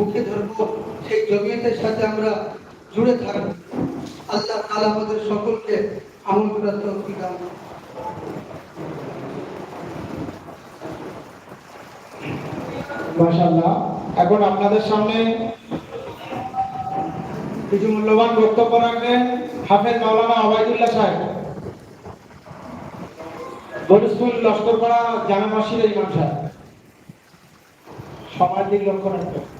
বুকে ধরবো, সেই জমিয়তের সাথে আমরা জুড়ে থাকব। আল্লাহ তাআলা আমাদের সকলকে মাশাআল্লাহ, এখন আপনাদের সামনে কিছু মূল্যবান বক্তব্য রাখবেন হাফেজ মাওলানা আবাইদুল্লাহ সাহেব। বরিশপুর লস্করপাড়া জামে মসজিদের ইমাম সাহেব। দিক লক্ষ্য রাখবেন।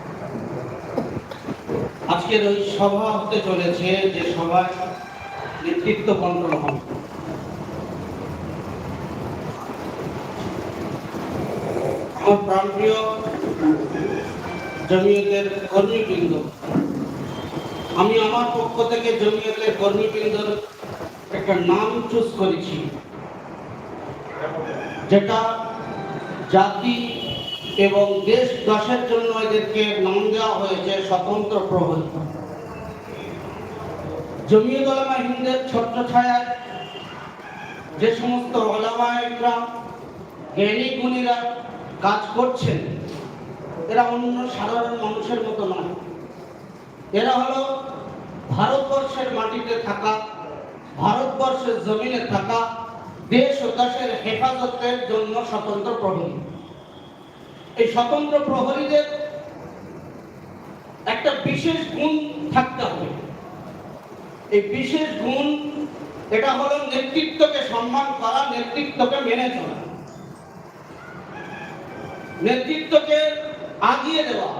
আজকের ওই সভা হতে চলেছে, যে সভায় নেতৃত্ব বন্টন হবে। আমার প্রাণপ্রিয় জমিয়তের কর্মীবৃন্দ, আমি আমার পক্ষ থেকে জমিয়তের কর্মীবৃন্দর একটা নাম চুজ করেছি, যেটা জাতি এবং দেশ দাসের জন্য এদেরকে নাম দেওয়া হয়েছে স্বতন্ত্র প্রহরী জমিয়ত ওলামা হিন্দের ছোট্ট ছায়ায় যে সমস্ত ওলামা জ্ঞানী গুণীরা কাজ করছেন, এরা অন্য সাধারণ মানুষের মতো নয়। এরা হলো ভারতবর্ষের মাটিতে থাকা, ভারতবর্ষের জমিনে থাকা, দেশ ও দেশের হেফাজতের জন্য স্বতন্ত্র প্রহরী এই স্বতন্ত্র প্রহরীদের একটা বিশেষ গুণ থাকতে হবে। এই বিশেষ গুণ, এটা হলো নেতৃত্বকে সম্মান করা, নেতৃত্বকে মেনে চলা। নেতৃত্বকে আগিয়ে দেওয়া।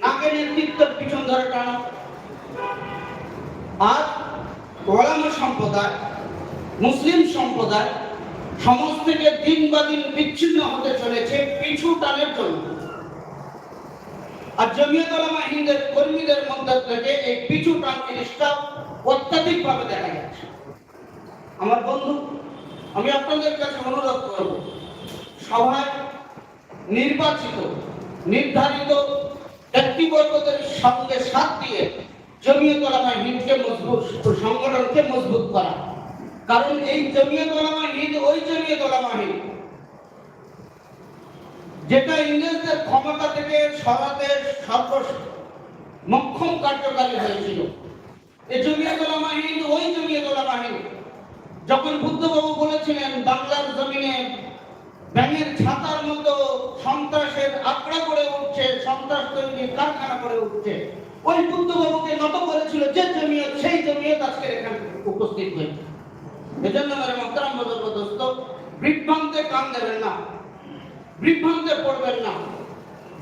নাকে নেতৃত্বের পিছন ধরে টানা। আর ওলামা সম্প্রদায়, মুসলিম সম্প্রদায় সমাজ থেকে দিন বা দিন বিচ্ছিন্ন হতে চলেছে, পিছু টানের জন্য। আর জমিয়ত ওলামা হিন্দের কর্মীদের মধ্যে থেকে এই পিছু টান জিনিসটা অত্যাধিক ভাবে দেখা যাচ্ছে। আমার বন্ধু, আমি আপনাদের কাছে অনুরোধ করব, সভায় নির্বাচিত, নির্ধারিত ব্যক্তিবর্গদের সঙ্গে সাথ দিয়ে জমিয়ত ওলামা হিন্দকে মজবুত, সংগঠনকে মজবুত করা। কারণ এই জমিয়ত ওলামা হিন্দ, ওই জমিয়ত ওলামা হিন্দ। যেটা ইংরেজদের ক্ষমতা থেকে সরাতে সর্ব মক্ষম কার্যকারী হয়েছিল। এই জমিয়ত ওলামা হিন্দ, ওই জমিয়ত ওলামা হিন্দ। যখন বুদ্ধবাবু বলেছিলেন, বাংলার জমিনে ব্যাঙের ছাতার মতো সন্ত্রাসের আঁকড়া করে উঠছে, সন্ত্রাস তৈরির কারখানা করে উঠছে, ওই বুদ্ধবাবুকে নত করেছিল, যে জমিয়ত, সেই জমিয়ত আজকে এখানে উপস্থিত হয়েছে। এজন্য মেরে মহতারাম দোস্ত বিভ্রান্তে কান দেবেন না বিভ্রান্তে পড়বেন না।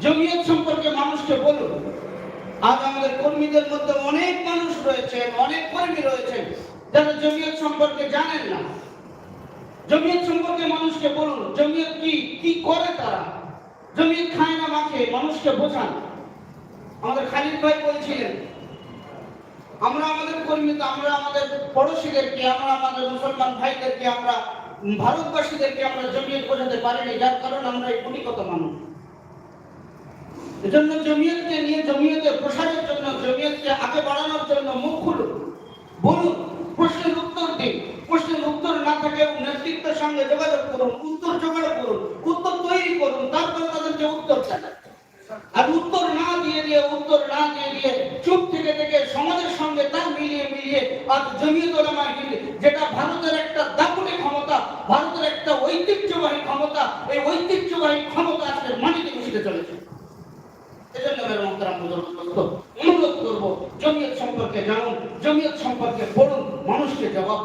জমিয়ত সম্পর্কে মানুষকে বলুন। আজ আমাদের কর্মীদের মধ্যে অনেক মানুষ রয়েছেন, অনেক কর্মী রয়েছেন, যারা জমিয়ত সম্পর্কে জানেন না। জমিয়ত সম্পর্কে মানুষকে বলুন, জমিয়ত কি কি করে তারা? জমিয়ত খায় না মাখে, মানুষকে বোঝান। আমাদের খালিদ ভাই বলছিলেন আমরা আমাদের কর্মীতে আমরা আমাদের পড়োশীদেরকে, আমরা আমাদের মুসলমান ভাইদেরকে, আমরা ভারতবাসীদেরকে আমরা জমিয়ত বোঝাতে পারিনি, যার কারণ আমরা এই কুটিকত মানুষ। এজন্য জমিয়তকে নিয়ে জমিয়তের প্রসারের জন্য, জমিয়তকে আগে বাড়ানোর জন্য মুখ খুলুন, বলুন, প্রশ্নের উত্তর দিন। প্রশ্নের উত্তর না থাকলেও নেতৃত্বের সঙ্গে যোগাযোগ করুন, উত্তর জোগাড় করুন, উত্তর তৈরি করুন, তারপরে তাদেরকে উত্তর চালান আর উত্তর না দিয়ে দিয়ে, উত্তর না দিয়ে দিয়ে চুপ থেকে থেকে সমাজের মিলিয়ে আর যেটা ভারতের একটা দাপুটে ক্ষমতা, ভারতের একটা ঐতিহ্যবাহী ক্ষমতা, এই ঐতিহ্যবাহী ক্ষমতা আজকে মাটিতে চলেছে। সম্পর্কে জানুন সম্পর্কে মানুষকে জবাব